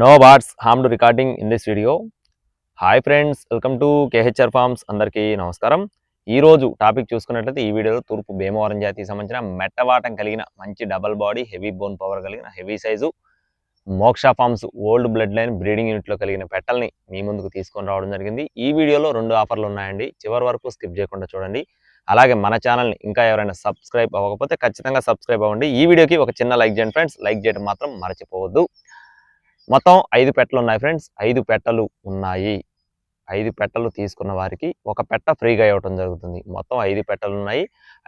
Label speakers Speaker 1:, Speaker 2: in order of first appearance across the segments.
Speaker 1: No bots harm to recording in this video hi friends welcome to KHR farms అందరికీ నమస్కారం. ఈ రోజు topic చూసుకున్నట్లయితే ఈ వీడియోలో తూర్పు భీమవరం జాతికి సంబంధించిన మెట్టవాటం కలిగిన మంచి double body heavy bone power కలిగిన heavy size Moksha farms old blood line breeding యూనిట్లో కలిగిన పెట్టల్ని మీ ముందుకు తీసుకొని రావడం జరిగింది. ఈ వీడియోలో రెండు ఆఫర్లు ఉన్నాయండి. చివరి వరకు స్కిప్ చేయకుండా చూడండి. అలాగే మన ఛానల్ని ఇంకా ఎవరైనా సబ్స్క్రైబ్ అవ్వకపోతే ఖచ్చితంగా సబ్స్క్రైబ్ అవ్వండి. ఈ వీడియోకి ఒక చిన్న లైక్ చేయండి ఫ్రెండ్స్ లైక్ చేయడం మాత్రం మర్చిపోవద్దు. మొత్తం ఐదు పెట్టలు ఉన్నాయి ఫ్రెండ్స్. ఐదు పెట్టలు ఉన్నాయి. ఐదు పెట్టలు తీసుకున్న వారికి ఒక పెట్ట ఫ్రీగా ఇవ్వడం జరుగుతుంది. మొత్తం ఐదు పెట్టలు ఉన్నాయి.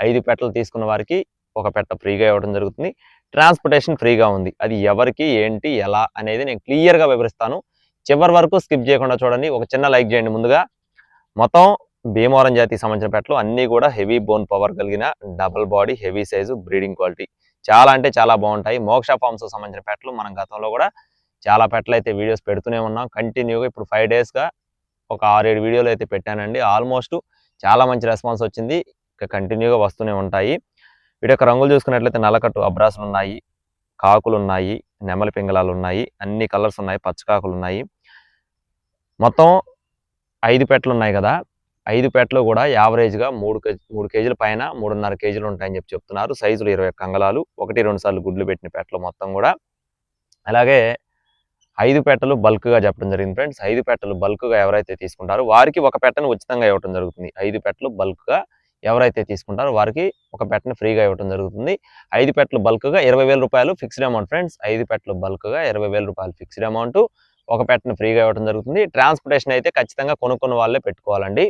Speaker 1: ఐదు పెట్టలు తీసుకున్న వారికి ఒక పెట్ట ఫ్రీగా ఇవ్వడం జరుగుతుంది. ట్రాన్స్పోర్టేషన్ ఫ్రీగా ఉంది. అది ఎవరికి ఏంటి ఎలా అనేది నేను క్లియర్గా వివరిస్తాను. చివరి వరకు స్కిప్ చేయకుండా చూడండి. ఒక చిన్న లైక్ చేయండి ముందుగా. మొత్తం భీమవరం జాతికి సంబంధించిన పెట్టలు అన్నీ కూడా హెవీ బోన్ పవర్ కలిగిన double body heavy size breeding quality. చాలా అంటే చాలా బాగుంటాయి. మోక్ష ఫామ్స్కి సంబంధించిన పెట్టలు మనం గతంలో కూడా చాలా పెట్టలు అయితే వీడియోస్ పెడుతూనే ఉన్నాం. కంటిన్యూగా ఇప్పుడు ఫైవ్ డేస్గా ఒక ఆరేడు వీడియోలు అయితే పెట్టానండి. ఆల్మోస్ట్ చాలా మంచి రెస్పాన్స్ వచ్చింది. ఇక కంటిన్యూగా వస్తూనే ఉంటాయి. వీటి యొక్క రంగులు చూసుకున్నట్లయితే నల్లకట్టు అబ్రాసులు ఉన్నాయి కాకులు ఉన్నాయి నెమలి పింగళాలు ఉన్నాయి అన్ని కలర్స్ ఉన్నాయి పచ్చకాకులు ఉన్నాయి. మొత్తం ఐదు పెట్టలు ఉన్నాయి కదా. ఐదు పెట్టలు కూడా యావరేజ్గా మూడు కేజీ మూడు కేజీల పైన మూడున్నర కేజీలు ఉంటాయని చెప్పి చెప్తున్నారు. సైజులు ఇరవై కంగళాలు ఒకటి రెండు సార్లు గుడ్లు పెట్టిన పెట్టలు మొత్తం కూడా. అలాగే ఐదు పెట్టలు బల్క్గా చెప్పడం జరిగింది ఫ్రెండ్స్. ఐదు పెట్టలు బల్క్గా ఎవరైతే తీసుకుంటారో వారికి ఒక పెట్టను ఉచితంగా ఇవ్వడం జరుగుతుంది. ఐదు పెట్టలు బల్క్గా ఎవరైతే తీసుకుంటారో వారికి ఒక పెట్టను ఫ్రీగా ఇవ్వడం జరుగుతుంది. ఐదు పెట్టలు బల్క్గా ఇరవై వేల రూపాయలు ఫిక్స్డ్ అమౌంట్ ఫ్రెండ్స్. ఐదు పెట్టలు బల్క్గా ఇరవై వేల రూపాయలు ఫిక్స్డ్ అమౌంట్ ఒక పెట్టను ఫ్రీగా ఇవ్వడం జరుగుతుంది. ట్రాన్స్పోర్టేషన్ అయితే ఖచ్చితంగా కొనుక్కున్న వాళ్ళే పెట్టుకోవాలండి.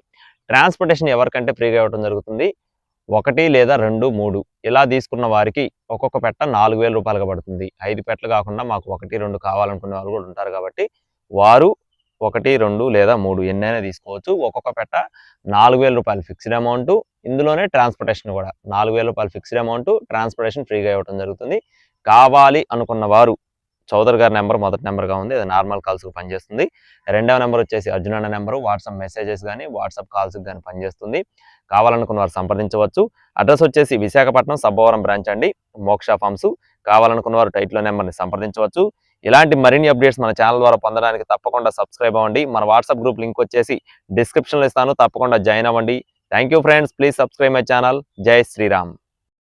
Speaker 1: ట్రాన్స్పోర్టేషన్ ఎవరికంటే ఫ్రీగా ఇవ్వడం జరుగుతుంది. ఒకటి లేదా రెండు మూడు ఇలా తీసుకున్న వారికి ఒక్కొక్క పెట్ట నాలుగు వేల రూపాయలుగా పడుతుంది. ఐదు పెట్టలు కాకుండా మాకు ఒకటి రెండు కావాలనుకునే వాళ్ళు కూడా ఉంటారు కాబట్టి వారు ఒకటి రెండు లేదా మూడు ఎన్నైనా తీసుకోవచ్చు. ఒక్కొక్క పెట్ట నాలుగు వేల రూపాయలు ఫిక్స్డ్ అమౌంట్ ఇందులోనే ట్రాన్స్పోర్టేషన్ కూడా నాలుగు వేల రూపాయలు ఫిక్స్డ్ అమౌంట్ ట్రాన్స్పోర్టేషన్ ఫ్రీగా ఇవ్వడం జరుగుతుంది. కావాలి అనుకున్న వారు చౌదరి గారి నెంబర్ మొదటి నెంబర్గా ఉంది. అది నార్మల్ కాల్స్కి పనిచేస్తుంది. రెండవ నెంబర్ వచ్చేసి అర్జున్ అన్న నెంబరు. వాట్సాప్ మెసేజెస్ కానీ వాట్సాప్ కాల్స్కి కానీ పనిచేస్తుంది. కావాలనుకున్న వారు సంప్రదించవచ్చు. అడ్రస్ వచ్చేసి విశాఖపట్నం సబ్బవరం బ్రాంచ్ అండి. మోక్ష ఫార్మ్స్. కావాలనుకున్న వారు టైట్లో నెంబర్ని సంప్రదించవచ్చు. ఇలాంటి మరిన్ని అప్డేట్స్ మన ఛానల్ ద్వారా పొందడానికి తప్పకుండా సబ్స్క్రైబ్ అవ్వండి. మన వాట్సాప్ గ్రూప్ లింక్ వచ్చేసి డిస్క్రిప్షన్లో ఇస్తాను. తప్పకుండా జాయిన్ అవ్వండి. Thank you friends. Please subscribe my channel. జై శ్రీరామ్.